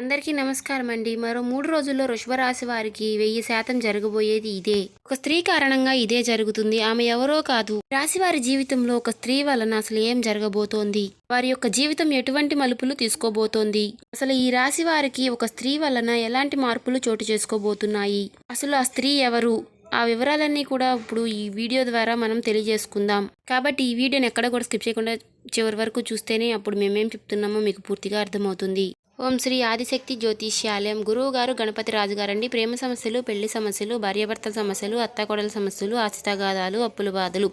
అందరికీ నమస్కారం అండి మరో మూడు రోజుల్లో వృషభరాశి వారికి వెయ్యి శాతం జరగబోయేది ఇదే. ఒక స్త్రీ కారణంగా ఇదే జరుగుతుంది. ఆమె ఎవరో కాదు. రాశి వారి జీవితంలో ఒక స్త్రీ వలన అసలు ఏం జరగబోతోంది? వారి యొక్క జీవితం ఎటువంటి మలుపులు తీసుకోబోతోంది? అసలు ఈ రాశి వారికి ఒక స్త్రీ వలన ఎలాంటి మార్పులు చోటు చేసుకోబోతున్నాయి? అసలు ఆ స్త్రీ ఎవరు? ఆ వివరాలన్నీ కూడా ఇప్పుడు ఈ వీడియో ద్వారా మనం తెలియజేసుకుందాం. కాబట్టి ఈ వీడియోని ఎక్కడ కూడా స్కిప్ చేయకుండా చివరి వరకు చూస్తేనే అప్పుడు మేమేం చెప్తున్నామో మీకు పూర్తిగా అర్థమవుతుంది. ఓం శ్రీ ఆదిశక్తి జ్యోతిష్యాలయం. గురువు గారు గణపతి రాజు గారండి ప్రేమ సమస్యలు పెళ్ళి సమస్యలు భార్యాభర్తల సమస్యలు అత్తకోడల సమస్యలు ఆస్తితగాదాలు అప్పుల బాధలు.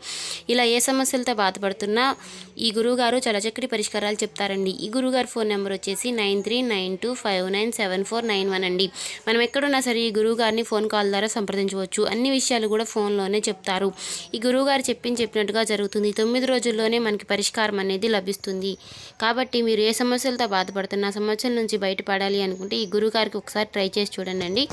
ఇలా ఏ సమస్యలతో బాధపడుతున్నా ఈ గురువుగారు గారు పరిష్కారాలు చెప్తారండి. ఈ గురువుగారు ఫోన్ నెంబర్ వచ్చేసి nine three nine two five nine seven four nine one అండి. మనం ఎక్కడున్నా సరే ఈ గురువుగారిని ఫోన్ కాల్ ద్వారా సంప్రదించవచ్చు. అన్ని విషయాలు కూడా ఫోన్లోనే చెప్తారు. ఈ గురువుగారు చెప్పింది చెప్పినట్టుగా జరుగుతుంది. తొమ్మిది రోజుల్లోనే మనకి పరిష్కారం అనేది లభిస్తుంది. కాబట్టి మీరు ఏ సమస్యలతో బాధపడుతున్నా సమస్యలు నుంచి బయటపడాలి అనుకుంటే ఈ గురువు గారికి ఒకసారి ట్రై చేసి చూడండి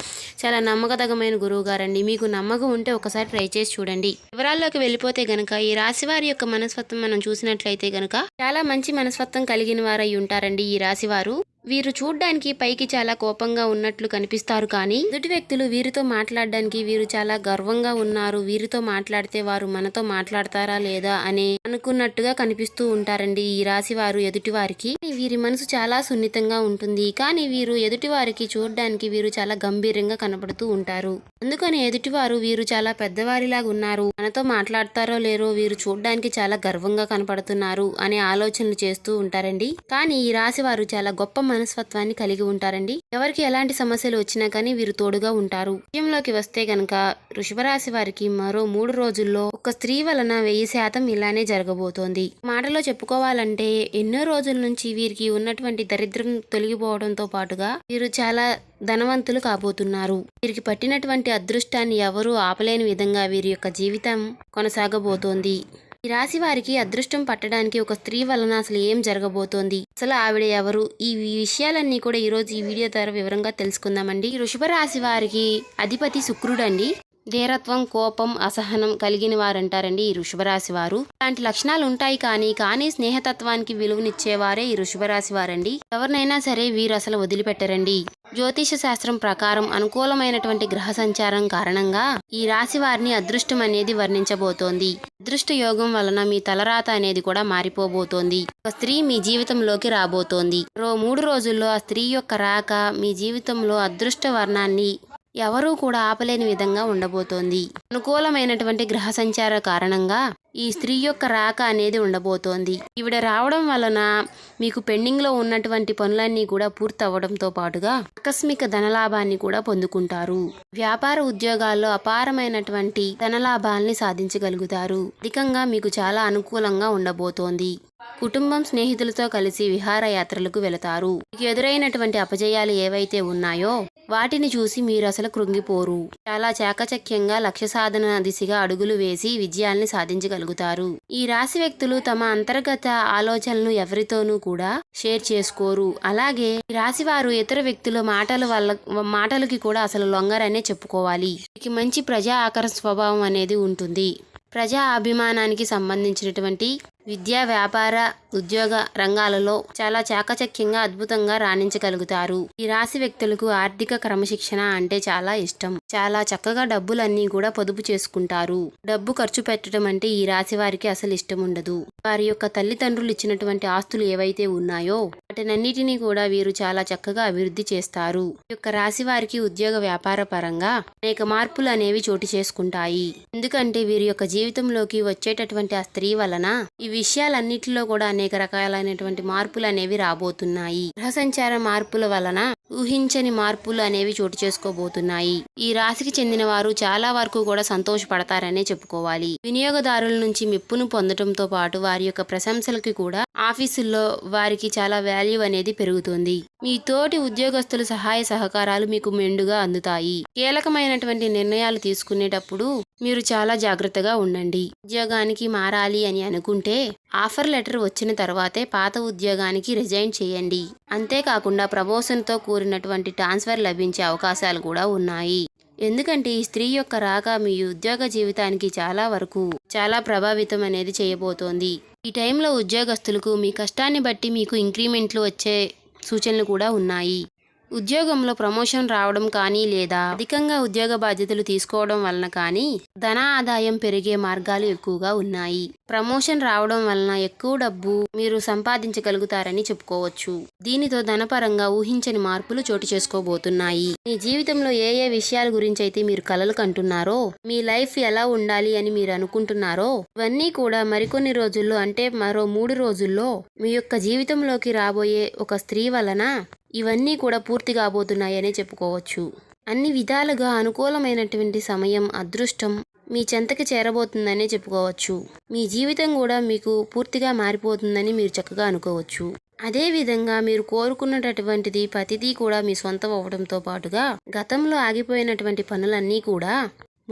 చాలా నమ్మకదగమైన గురువు గారండి మీకు నమ్మకం ఉంటే ఒకసారి ట్రై చేసి చూడండి. వివరాల్లోకి వెళ్ళిపోతే గనక ఈ రాశి వారి యొక్క మనస్తత్వం మనం చూసినట్లయితే గనక చాలా మంచి మనస్తత్వం కలిగిన వారై ఉంటారండి ఈ రాశి వారు వీరు చూడ్డానికి పైకి చాలా కోపంగా ఉన్నట్లు కనిపిస్తారు కానీ ఎదుటి వ్యక్తులు వీరితో మాట్లాడడానికి వీరు చాలా గర్వంగా ఉన్నారు. వీరితో మాట్లాడితే వారు మనతో మాట్లాడతారా లేదా అని అనుకున్నట్టుగా కనిపిస్తూ ఉంటారండి ఈ రాశి వారు ఎదుటి వారికి వీరి మనసు చాలా సున్నితంగా ఉంటుంది. కానీ వీరు ఎదుటి వారికి చూడడానికి వీరు చాలా గంభీరంగా కనబడుతూ ఉంటారు. అందుకని ఎదుటివారు వీరు చాలా పెద్దవారిలాగా ఉన్నారు. మనతో మాట్లాడతారో లేరో వీరు చూడడానికి చాలా గర్వంగా కనపడుతున్నారు అనే ఆలోచనలు చేస్తూ ఉంటారండి. కానీ ఈ రాశి వారు చాలా గొప్ప మనస్తత్వాన్ని కలిగి ఉంటారండి. ఎవరికి ఎలాంటి సమస్యలు వచ్చినా కానీ వీరు తోడుగా ఉంటారు. విషయంలోకి వస్తే గనక వృషభరాశి వారికి మరో మూడు రోజుల్లో ఒక స్త్రీ వలన వెయ్యి శాతం ఇలానే జరగబోతోంది. మాటలో చెప్పుకోవాలంటే ఎన్నో రోజుల నుంచి వీరికి ఉన్నటువంటి దరిద్రం తొలగిపోవడంతో పాటుగా వీరు చాలా ధనవంతులు కాబోతున్నారు. వీరికి పట్టినటువంటి అదృష్టాన్ని ఎవరూ ఆపలేని విధంగా వీరి యొక్క జీవితం కొనసాగబోతోంది. ఈ రాశి వారికి అదృష్టం పట్టడానికి ఒక స్త్రీ వలన అసలు ఏం జరగబోతోంది? అసలు ఆవిడ ఎవరు? ఈ విషయాలన్నీ కూడా ఈ రోజు ఈ వీడియో ద్వారా వివరంగా తెలుసుకుందామండి. వృషభ రాశి వారికి అధిపతి శుక్రుడండి. ధీరత్వం కోపం అసహనం కలిగిన వారంటారండి ఈ వృషభరాశి వారు. ఇలాంటి లక్షణాలు ఉంటాయి కానీ కానీ స్నేహతత్వానికి విలువనిచ్చేవారే ఈ వృషభరాశి వారండి. ఎవరినైనా సరే వీరు అసలు వదిలిపెట్టరండి. జ్యోతిష శాస్త్రం ప్రకారం అనుకూలమైనటువంటి గ్రహ సంచారం కారణంగా ఈ రాశి వారిని అదృష్టం అనేది వర్ణించబోతోంది. అదృష్ట యోగం వలన మీ తలరాత అనేది కూడా మారిపోబోతోంది. ఒక స్త్రీ మీ జీవితంలోకి రాబోతోంది. రో మూడు రోజుల్లో ఆ స్త్రీ యొక్క రాక మీ జీవితంలో అదృష్ట వర్ణాన్ని ఎవరూ కూడా ఆపలేని విధంగా ఉండబోతోంది. అనుకూలమైనటువంటి గ్రహ సంచార కారణంగా ఈ స్త్రీ యొక్క రాక అనేది ఉండబోతోంది. ఈవిడ రావడం వలన మీకు పెండింగ్లో ఉన్నటువంటి పనులన్నీ కూడా పూర్తవడంతో పాటుగా ఆకస్మిక ధనలాభాన్ని కూడా పొందుకుంటారు. వ్యాపార ఉద్యోగాల్లో అపారమైనటువంటి ధనలాభాల్ని సాధించగలుగుతారు. అధికంగా మీకు చాలా అనుకూలంగా ఉండబోతోంది. కుటుంబం స్నేహితులతో కలిసి విహారయాత్రలకు వెళతారు. మీకు ఎదురైనటువంటి అపజయాలు ఏవైతే ఉన్నాయో వాటిని చూసి మీరు అసలు కృంగిపోరు. చాలా చాకచక్యంగా లక్ష్య సాధన దిశగా అడుగులు వేసి విజయాల్ని సాధించగలుగుతారు. ఈ రాశి వ్యక్తులు తమ అంతర్గత ఆలోచనలను ఎవరితోనూ కూడా షేర్ చేసుకోరు. అలాగే ఈ రాశి వారు ఇతర వ్యక్తుల మాటల వల్ల మాటలకి కూడా అసలు లొంగరనే చెప్పుకోవాలి. వీరికి మంచి ప్రజా ఆకర స్వభావం అనేది ఉంటుంది. ప్రజా అభిమానానికి సంబంధించినటువంటి విద్యా వ్యాపార ఉద్యోగ రంగాలలో చాలా చాకచక్యంగా అద్భుతంగా రాణించగలుగుతారు. ఈ రాశి వ్యక్తులకు ఆర్థిక క్రమశిక్షణ అంటే చాలా ఇష్టం. చాలా చక్కగా డబ్బులన్నీ కూడా పొదుపు చేసుకుంటారు. డబ్బు ఖర్చు పెట్టడం అంటే ఈ రాశి వారికి అసలు ఇష్టం ఉండదు. వారి యొక్క తల్లిదండ్రులు ఇచ్చినటువంటి ఆస్తులు ఏవైతే ఉన్నాయో వాటినన్నిటినీ కూడా వీరు చాలా చక్కగా అభివృద్ధి చేస్తారు. ఈ యొక్క రాశి వారికి ఉద్యోగ వ్యాపార పరంగా అనేక మార్పులు అనేవి చోటు చేసుకుంటాయి. ఎందుకంటే వీరి యొక్క జీవితంలోకి వచ్చేటటువంటి ఆ స్త్రీ వలన ఈ విషయాలన్నిటిలో కూడా అనేక అనేక రకాలైనటువంటి మార్పులు అనేవి రాబోతున్నాయి. గ్రహ సంచార మార్పుల వలన ఊహించని మార్పులు అనేవి చోటు చేసుకోబోతున్నాయి. ఈ రాశికి చెందిన వారు చాలా వరకు కూడా సంతోషపడతారనే చెప్పుకోవాలి. వినియోగదారుల నుంచి మెప్పును పొందడంతో పాటు వారి యొక్క ప్రశంసలకి కూడా ఆఫీసుల్లో వారికి చాలా వాల్యూ అనేది పెరుగుతుంది. మీ తోటి ఉద్యోగస్తుల సహాయ సహకారాలు మీకు మెండుగా అందుతాయి. కీలకమైనటువంటి నిర్ణయాలు తీసుకునేటప్పుడు మీరు చాలా జాగ్రత్తగా ఉండండి. ఉద్యోగానికి మారాలి అని అనుకుంటే ఆఫర్ లెటర్ వచ్చిన తర్వాతే పాత ఉద్యోగానికి రిజైన్ చేయండి. అంతేకాకుండా ప్రమోషన్తో కూడినటువంటి ట్రాన్స్ఫర్ లభించే అవకాశాలు కూడా ఉన్నాయి. ఎందుకంటే ఈ స్త్రీ యొక్క రాక మీ ఉద్యోగ జీవితానికి చాలా వరకు చాలా ప్రభావితం అనేది చేయబోతోంది. ఈ టైంలో ఉద్యోగస్తులకు మీ కష్టాన్ని బట్టి మీకు ఇంక్రిమెంట్లు వచ్చే సూచనలు కూడా ఉన్నాయి. ఉద్యోగంలో ప్రమోషన్ రావడం కానీ లేదా అధికంగా ఉద్యోగ బాధ్యతలు తీసుకోవడం వలన కానీ ధన ఆదాయం పెరిగే మార్గాలు ఎక్కువగా ఉన్నాయి. ప్రమోషన్ రావడం వలన ఎక్కువ డబ్బు మీరు సంపాదించగలుగుతారని చెప్పుకోవచ్చు. దీనితో ధనపరంగా ఊహించని మార్పులు చోటు చేసుకోబోతున్నాయి. మీ జీవితంలో ఏ ఏ విషయాల గురించి అయితే మీరు కలలు కంటున్నారో మీ లైఫ్ ఎలా ఉండాలి అని మీరు అనుకుంటున్నారో ఇవన్నీ కూడా మరికొన్ని రోజుల్లో అంటే మరో మూడు రోజుల్లో మీ యొక్క జీవితంలోకి రాబోయే ఒక స్త్రీ వలన ఇవన్నీ కూడా పూర్తి కాబోతున్నాయనే చెప్పుకోవచ్చు. అన్ని విధాలుగా అనుకూలమైనటువంటి సమయం అదృష్టం మీ చెంతకి చేరబోతుందనే చెప్పుకోవచ్చు. మీ జీవితం కూడా మీకు పూర్తిగా మారిపోతుందని మీరు చక్కగా అనుకోవచ్చు. అదే విధంగా మీరు కోరుకున్నటటువంటిది ప్రతిదీ కూడా మీ సొంతం అవ్వడంతో పాటుగా గతంలో ఆగిపోయినటువంటి పనులన్నీ కూడా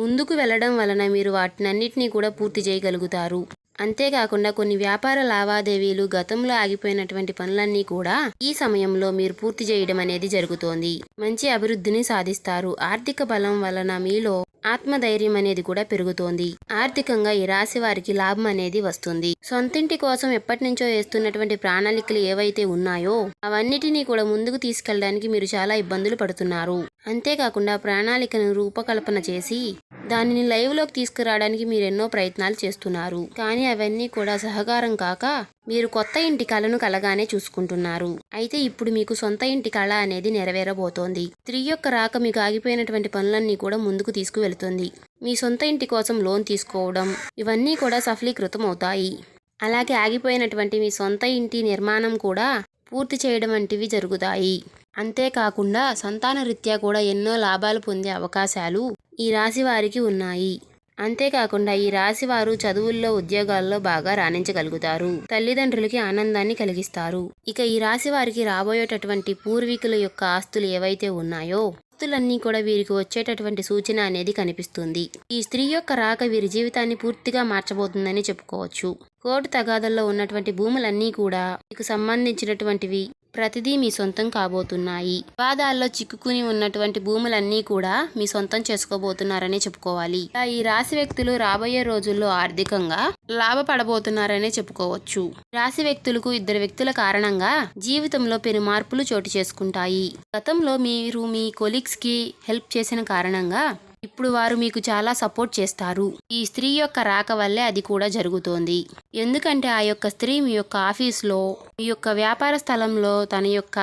ముందుకు వెళ్ళడం వలన మీరు వాటినన్నిటినీ కూడా పూర్తి చేయగలుగుతారు. అంతేకాకుండా కొన్ని వ్యాపార లావాదేవీలు గతంలో ఆగిపోయినటువంటి పనులన్నీ కూడా ఈ సమయంలో మీరు పూర్తి చేయడం అనేది జరుగుతోంది. మంచి అభివృద్ధిని సాధిస్తారు. ఆర్థిక బలం వలన మీలో ఆత్మధైర్యం అనేది కూడా పెరుగుతోంది. ఆర్థికంగా ఈ రాశి వారికి లాభం అనేది వస్తుంది. సొంతింటి కోసం ఎప్పటి నుంచో వేస్తున్నటువంటి ప్రణాళికలు ఏవైతే ఉన్నాయో అవన్నిటినీ కూడా ముందుకు తీసుకెళ్ళడానికి మీరు చాలా ఇబ్బందులు పడుతున్నారు. అంతేకాకుండా ప్రణాళికను రూపకల్పన చేసి దానిని లైవ్లోకి తీసుకురావడానికి మీరు ఎన్నో ప్రయత్నాలు చేస్తున్నారు. కానీ అవన్నీ కూడా సహకారం కాక మీరు కొత్త ఇంటి కళను కలగానే చూసుకుంటున్నారు. అయితే ఇప్పుడు మీకు సొంత ఇంటి కళ అనేది నెరవేరబోతోంది. స్త్రీ యొక్క రాక మీకు ఆగిపోయినటువంటి పనులన్నీ కూడా ముందుకు తీసుకువెళుతుంది. మీ సొంత ఇంటి కోసం లోన్ తీసుకోవడం ఇవన్నీ కూడా సఫలీకృతం అవుతాయి అలాగే ఆగిపోయినటువంటి మీ సొంత ఇంటి నిర్మాణం కూడా పూర్తి చేయడం వంటివి జరుగుతాయి. అంతేకాకుండా సంతాన రీత్యా కూడా ఎన్నో లాభాలు పొందే అవకాశాలు ఈ రాశి వారికి ఉన్నాయి. అంతేకాకుండా ఈ రాశి వారు చదువుల్లో ఉద్యోగాల్లో బాగా రాణించగలుగుతారు. తల్లిదండ్రులకి ఆనందాన్ని కలిగిస్తారు. ఇక ఈ రాశి వారికి రాబోయేటటువంటి పూర్వీకుల యొక్క ఆస్తులు ఏవైతే ఉన్నాయో ఆస్తులన్నీ కూడా వీరికి వచ్చేటటువంటి సూచన అనేది కనిపిస్తుంది. ఈ స్త్రీ యొక్క రాక వీరి జీవితాన్ని పూర్తిగా మార్చబోతుందని చెప్పుకోవచ్చు. కోర్టు తగాదల్లో ఉన్నటువంటి భూములన్నీ కూడా మీకు సంబంధించినటువంటివి ప్రతిదీ మీ సొంతం కాబోతున్నాయి. వివాదాల్లో చిక్కుకుని ఉన్నటువంటి భూములన్నీ కూడా మీ సొంతం చేసుకోబోతున్నారని చెప్పుకోవాలి. ఈ రాశి వ్యక్తులు రాబోయే రోజుల్లో ఆర్థికంగా లాభపడబోతున్నారనే చెప్పుకోవచ్చు. రాశి వ్యక్తులకు ఇద్దరు వ్యక్తుల కారణంగా జీవితంలో పెను మార్పులు చోటు చేసుకుంటాయి. గతంలో మీరు మీ కొలీగ్స్కి హెల్ప్ చేసిన కారణంగా ఇప్పుడు వారు మీకు చాలా సపోర్ట్ చేస్తారు. ఈ స్త్రీ యొక్క రాక వల్లే అది కూడా జరుగుతోంది. ఎందుకంటే ఆ యొక్క స్త్రీ మీ యొక్క ఆఫీస్లో మీ యొక్క వ్యాపార స్థలంలో తన యొక్క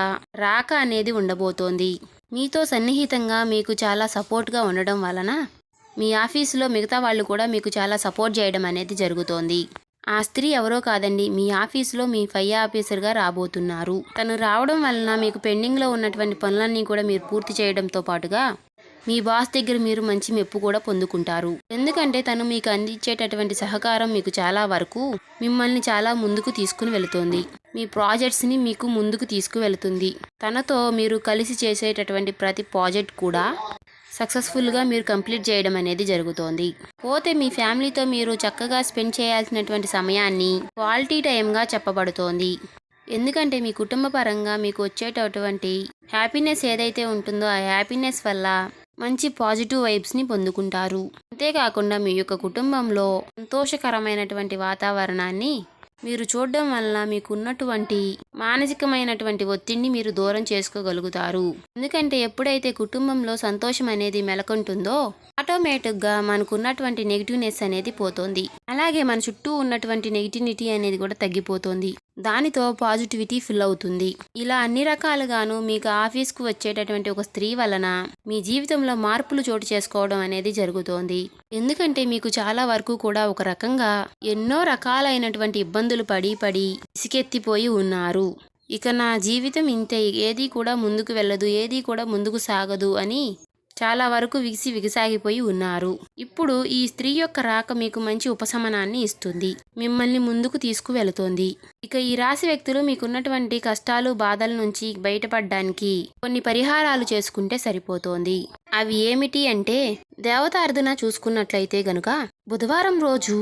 రాక అనేది ఉండబోతోంది. మీతో సన్నిహితంగా మీకు చాలా సపోర్ట్గా ఉండడం వలన మీ ఆఫీసులో మిగతా వాళ్ళు కూడా మీకు చాలా సపోర్ట్ చేయడం అనేది జరుగుతోంది. ఆ స్త్రీ ఎవరో కాదండి మీ ఆఫీసులో మీ ఫై ఆఫీసర్గా రాబోతున్నారు. తను రావడం వలన మీకు పెండింగ్లో ఉన్నటువంటి పనులన్నీ కూడా మీరు పూర్తి చేయడంతో పాటుగా మీ బాస్ దగ్గర మీరు మంచి మెప్పు కూడా పొందుకుంటారు. ఎందుకంటే తను మీకు అందించేటటువంటి సహకారం మీకు చాలా వరకు మిమ్మల్ని చాలా ముందుకు తీసుకుని వెళుతుంది. మీ ప్రాజెక్ట్స్ని మీకు ముందుకు తీసుకువెళుతుంది. తనతో మీరు కలిసి చేసేటటువంటి ప్రతి ప్రాజెక్ట్ కూడా సక్సెస్ఫుల్గా మీరు కంప్లీట్ చేయడం అనేది జరుగుతోంది. పోతే మీ ఫ్యామిలీతో మీరు చక్కగా స్పెండ్ చేయాల్సినటువంటి సమయాన్ని క్వాలిటీ టైంగా చెప్పబడుతోంది. ఎందుకంటే మీ కుటుంబ పరంగా మీకు వచ్చేటటువంటి హ్యాపీనెస్ ఏదైతే ఉంటుందో ఆ హ్యాపీనెస్ వల్ల మంచి పాజిటివ్ వైబ్స్ని పొందుకుంటారు. అంతేకాకుండా మీ యొక్క కుటుంబంలో సంతోషకరమైనటువంటి వాతావరణాన్ని మీరు చూడడం వలన మీకు ఉన్నటువంటి మానసికమైనటువంటి ఒత్తిడిని మీరు దూరం చేసుకోగలుగుతారు. ఎందుకంటే ఎప్పుడైతే కుటుంబంలో సంతోషం అనేది మెలకుంటుందో ఆటోమేటిక్గా మనకున్నటువంటి నెగిటివ్నెస్ అనేది పోతుంది. అలాగే మన చుట్టూ ఉన్నటువంటి నెగిటివిటీ అనేది కూడా తగ్గిపోతుంది. దానితో పాజిటివిటీ ఫిల్ అవుతుంది. ఇలా అన్ని రకాలుగాను మీకు ఆఫీస్కు వచ్చేటటువంటి ఒక స్త్రీ వలన మీ జీవితంలో మార్పులు చోటు చేసుకోవడం అనేది జరుగుతోంది. ఎందుకంటే మీకు చాలా వరకు కూడా ఒక రకంగా ఎన్నో రకాలైనటువంటి ఇబ్బందులు పడి పడి ఇసుకెత్తిపోయి ఉన్నారు. ఇక నా జీవితం ఇంతే ఏది కూడా ముందుకు వెళ్ళదు ఏది కూడా ముందుకు సాగదు అని చాలా వరకు విగిసి విగసాగిపోయి ఉన్నారు. ఇప్పుడు ఈ స్త్రీ యొక్క రాక మీకు మంచి ఉపశమనాన్ని ఇస్తుంది. మిమ్మల్ని ముందుకు తీసుకువెళుతోంది. ఇక ఈ రాశి వ్యక్తులు మీకున్నటువంటి కష్టాలు బాధల నుంచి బయటపడడానికి కొన్ని పరిహారాలు చేసుకుంటే సరిపోతోంది. అవి ఏమిటి అంటే దేవతార్థన చూసుకున్నట్లయితే గనుక బుధవారం రోజు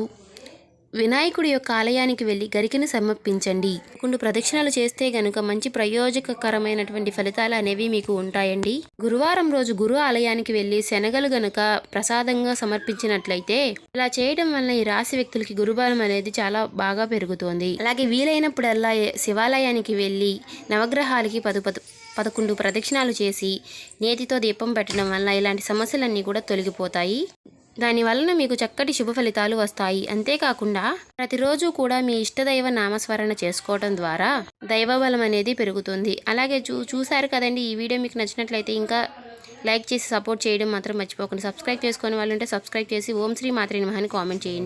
వినాయకుడి యొక్క ఆలయానికి వెళ్ళి గరికను సమర్పించండి. కొన్ని ప్రదక్షిణలు చేస్తే గనుక మంచి ప్రయోజకకరమైనటువంటి ఫలితాలు అనేవి మీకు ఉంటాయండి. గురువారం రోజు గురు ఆలయానికి వెళ్ళి శనగలు గనుక ప్రసాదంగా సమర్పించినట్లయితే ఇలా చేయడం వల్ల ఈ రాశి వ్యక్తులకి గురుబలం అనేది చాలా బాగా పెరుగుతోంది. అలాగే వీలైనప్పుడల్లా శివాలయానికి వెళ్ళి నవగ్రహాలకి పదు పదు పదకొండు ప్రదక్షిణాలు చేసి నేతితో దీపం పెట్టడం వల్ల ఇలాంటి సమస్యలన్నీ కూడా తొలగిపోతాయి. దాని వలన మీకు చక్కటి శుభ ఫలితాలు వస్తాయి. అంతేకాకుండా ప్రతిరోజు కూడా మీ ఇష్టదైవ నామస్మరణ చేసుకోవడం ద్వారా దైవబలం అనేది పెరుగుతుంది. అలాగే చూ చూశారు కదండి ఈ వీడియో మీకు నచ్చినట్లయితే ఇంకా లైక్ చేసి సపోర్ట్ చేయడం మాత్రం మర్చిపోకండి. సబ్స్క్రైబ్ చేసుకొని వాళ్ళు ఉంటే సబ్స్క్రైబ్ చేసి ఓం శ్రీ మాత్రి మహాన్ని కామెంట్ చేయండి.